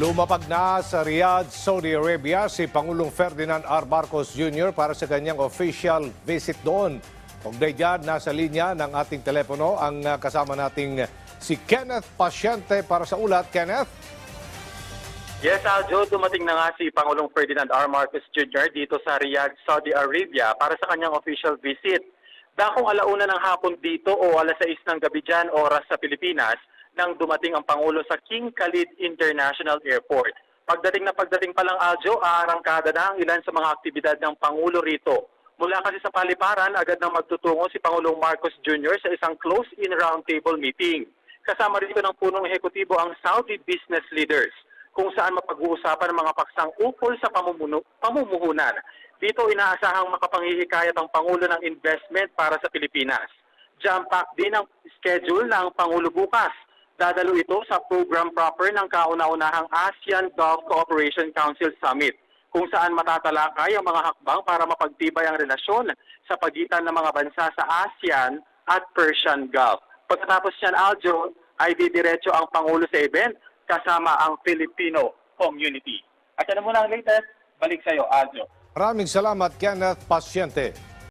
Lumapag na sa Riyadh, Saudi Arabia si Pangulong Ferdinand R. Marcos Jr. para sa kanyang official visit doon. Ugnay dyan, nasa linya ng ating telepono ang uh, kasama nating si Kenneth Pasyente para sa ulat. Kenneth? Yes, Aljo, dumating na nga si Pangulong Ferdinand R. Marcos Jr. dito sa Riyadh, Saudi Arabia para sa kanyang official visit. Dakong alauna ng hapon dito o alas 6 ng gabi dyan, oras sa Pilipinas, nang dumating ang Pangulo sa King Khalid International Airport. Pagdating na pagdating pa lang, Aljo, aarangkada na ang ilan sa mga aktibidad ng Pangulo rito. Mula kasi sa paliparan, agad nang magtutungo si Pangulong Marcos Jr. sa isang close-in roundtable meeting. Kasama rito ng punong ehekutibo ang Saudi business leaders kung saan mapag-uusapan ang mga paksang ukol sa pamumuno, pamumuhunan. Dito inaasahang makapanghihikayat ang Pangulo ng investment para sa Pilipinas. Jam-pack din ang schedule ng Pangulo bukas. Dadalo ito sa program proper ng kauna-unahang ASEAN Gulf Cooperation Council Summit kung saan matatalakay ang mga hakbang para mapagtibay ang relasyon sa pagitan ng mga bansa sa ASEAN at Persian Gulf. Pagkatapos niyan, Aljo, ay didiretso ang Pangulo sa event kasama ang Filipino community. At na muna ang latest. Balik sa iyo, Aljo. Maraming salamat, Kenneth Pasyente.